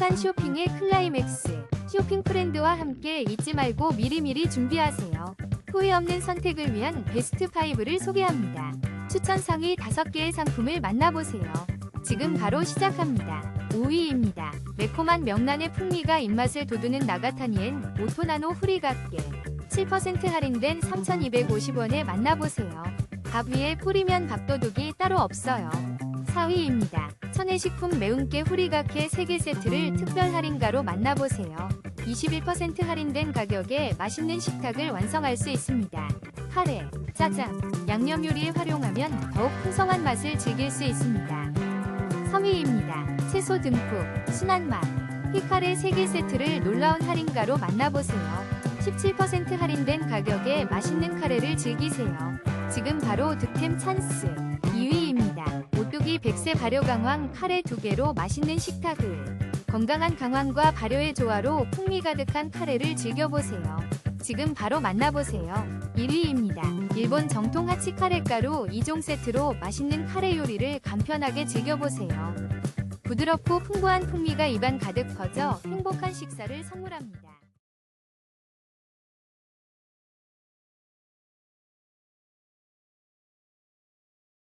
행복한 쇼핑의 클라이맥스. 쇼핑 프렌드와 함께 잊지 말고 미리미리 준비하세요. 후회 없는 선택을 위한 베스트 5를 소개합니다. 추천 상위 5개의 상품을 만나보세요. 지금 바로 시작합니다. 5위입니다. 매콤한 명란의 풍미가 입맛을 돋우는 나가타니엔 오토나노 후리갓게 7% 할인된 3,250원에 만나보세요. 밥 위에 뿌리면 밥도둑이 따로 없어요. 4위입니다. 천혜식품 매운깨 후리가케 3개 세트를 특별 할인가로 만나보세요. 21% 할인된 가격에 맛있는 식탁을 완성할 수 있습니다. 카레, 짜장, 양념 요리에 활용하면 더욱 풍성한 맛을 즐길 수 있습니다. 3위입니다. 채소 듬뿍, 순한 맛. 히카레 3개 세트를 놀라운 할인가로 만나보세요. 17% 할인된 가격에 맛있는 카레를 즐기세요. 지금 바로 득템 찬스. 2위 오뚜기 100세 발효 강황 카레 2개로 맛있는 식탁을. 건강한 강황과 발효의 조화로 풍미 가득한 카레를 즐겨보세요. 지금 바로 만나보세요. 1위입니다. 일본 정통 하치 카레 가루 2종 세트로 맛있는 카레 요리를 간편하게 즐겨보세요. 부드럽고 풍부한 풍미가 입안 가득 퍼져 행복한 식사를 선물합니다.